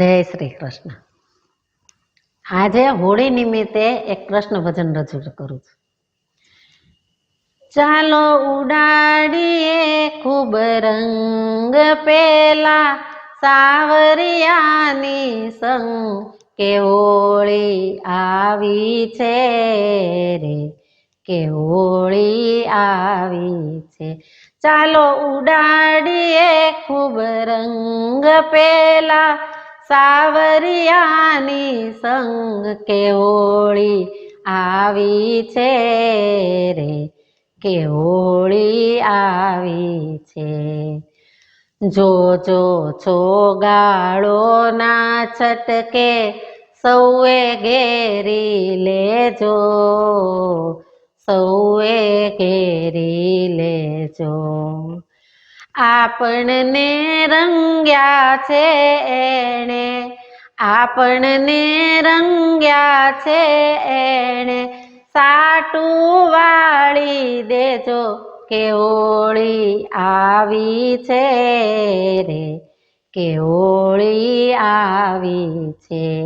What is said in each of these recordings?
જય શ્રી કૃષ્ણ. આજે હોળી નિમિત્તે એક કૃષ્ણ ભજન રજૂ કરું છું. ચાલો ઉડાડીએ ખૂબ રંગ પેલા સાવરિયાની સંગ કે હોળી આવી છે રે? કે હોળી આવી છે? ચાલો ઉડાડીએ ખૂબ રંગ પેલા સાવરિયાની સંગ કેવોળી આવી છે રે, કેવોળી આવી છે. જો જો છો ગાળો ના છટકે સૌએ ઘેરી લેજો, સૌએ ઘેરી લેજો. આપણને રંગ્યા છે એણે, આપણને રંગ્યા છે એણે. સાટું વાળી દેજો કે હોળી આવી છે રે, કે હોળી આવી છે.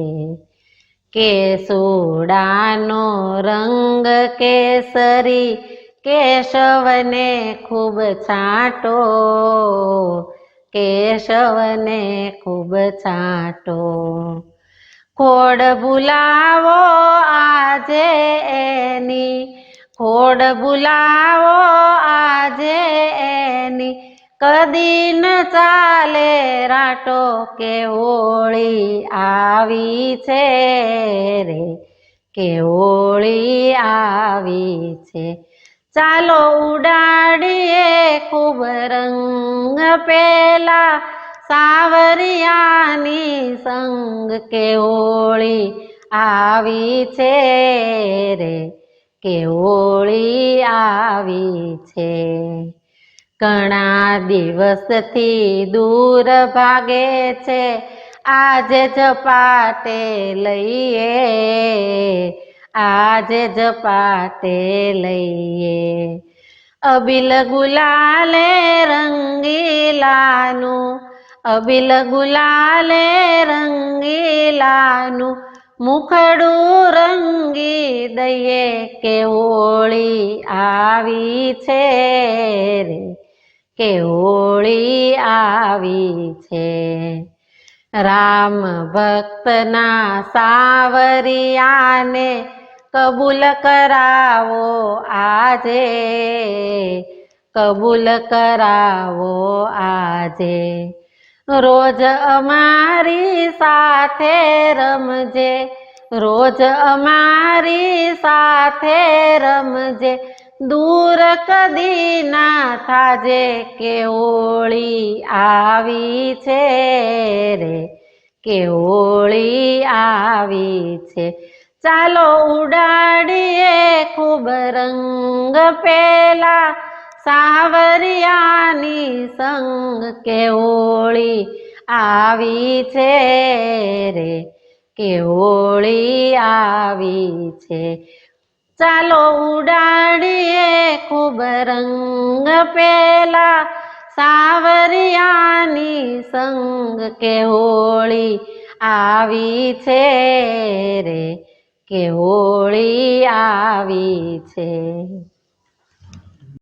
કે સોડાનો રંગ કેસરી કેશવને ખૂબ છાંટો, કેશવને ખૂબ છાંટો. ખોડ ભૂલાવો આજે એની, ખોડ ભૂલાવો આજે એની. કદી ન ચાલે રાટો કે હોળી આવી છે રે, કે હોળી આવી છે. ચાલો ઉડાડીએ ખૂબ રંગ પેલા. સાવરિયાની સંગ કે હોળી આવી છે રે. કે હોળી આવી છે. ઘણા દિવસથી દૂર ભાગે છે. આજે પાટે લઈએ આજે ઝપાટે લઈએ. અબિલ ગુલાલે રંગીલાનું, અબિલ ગુલાલે રંગીલાનું, મુખડું રંગી દઈએ કે હોળી આવી છે રે, કે હોળી આવી છે. રામ ભક્તના સાવરિયાને કબૂલ કરાવો આજે, કબૂલ કરાવો આજે. રોજ અમારી સાથે રમજે, રોજ અમારી સાથે રમજે. દૂર કદી ના થાજે કે હોળી આવી છે રે, કે હોળી આવી છે. ચાલો ઉડાડીએ ખૂબ રંગ પેલા સાવરિયાની સંગ કે હોળી આવી છે રે? કે હોળી આવી છે? ચાલો ઉડાડીએ ખૂબ રંગ પેલા સાવરિયાની સંગ કે હોળી આવી છે રે? કે હોળી આવી છે.